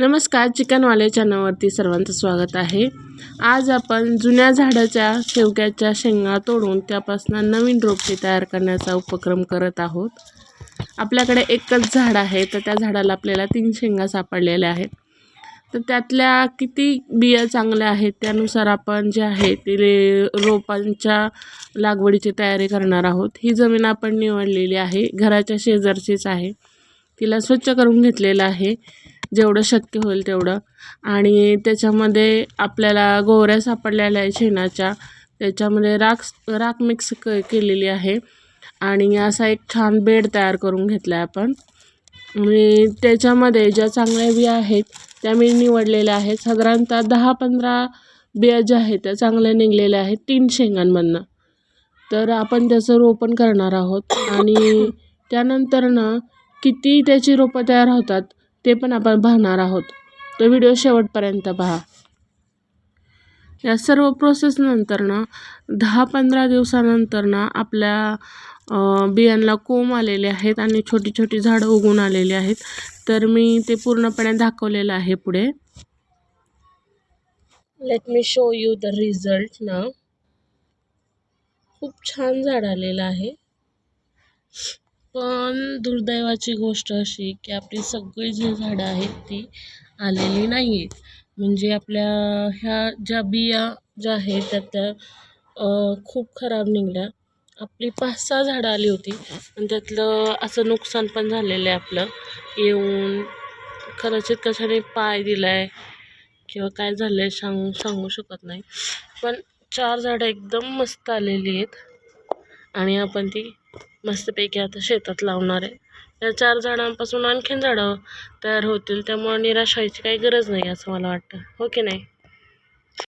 नमस्कार चिकनवाले चॅनलवरती सर्वांचं स्वागत आहे. आज आपण जुन्या झाडाच्या शेवग्याच्या शेंगा तोडून त्यापासून नवीन रोपटे तयार करण्याचा उपक्रम करत आहोत. आपल्याकडे एकच झाड आहे तर त्या झाडाला आपल्याला तीन शेंगा सापडलेल्या आहेत. तर त्यातल्या किती बिया चांगल्या आहेत त्यानुसार आपण जे आहे ते रोपांच्या लागवडीची तयारी करणार आहोत. ही जमीन आपण निवडलेली आहे घराच्या शेजारचीच आहे. तिला स्वच्छ करून घेतलेलं आहे. जेवढं शक्य होईल तेवढं. आणि त्याच्यामध्ये आपल्याला गोवऱ्या सापडलेल्या आहे शेणाच्या. त्याच्यामध्ये राख राख मिक्स क केलेली आहे. आणि असा एक छान बेड तयार करून घेतला आहे आपण. आणि त्याच्यामध्ये ज्या चांगल्या बिया आहेत त्या मी निवडलेल्या आहेत. साधारणतः दहा पंधरा बिया ज्या आहेत त्या चांगल्या निघलेल्या आहेत तीन शेंगांमधनं. तर आपण त्याचं रोपण करणार आहोत. आणि त्यानंतर ना किती त्याची रोपं तयार होतात? ते पण आपण पाहणार आहोत. तो व्हिडिओ शेवटपर्यंत पहा. या सर्व प्रोसेसनंतर ना दहा पंधरा दिवसानंतर ना आपल्या बियांना कोंब आलेले आहेत आणि छोटी छोटी झाडं उगून आलेली आहेत. तर मी ते पूर्णपणे दाखवलेलं आहे पुढे. Let me show you the result ना. खूप छान झाड आलेलं आहे. पण दुर्दैवाची गोष्ट अशी की आपली सगळी जी झाडं आहेत ती आलेली नाही आहेत म्हणजे आपल्या ह्या ज्या बिया ज्या आहेत त्या त्या खूप खराब निघल्या. आपली पाच सहा झाडं आली होती आणि त्यातलं असं नुकसान पण झालेलं आहे आपलं. येऊन कदाचित कशाने पाय दिला आहे किंवा काय झालं आहे सांगू सांगू शकत नाही. पण चार झाडं एकदम मस्त आलेली आहेत आणि आपण ती मस्तपैकी आता शेतात लावणार आहे. या चार झाडांपासून आणखीन झाडं तयार होतील त्यामुळे निराश व्हायची काही गरज नाही असं मला वाटतं. हो की नाही?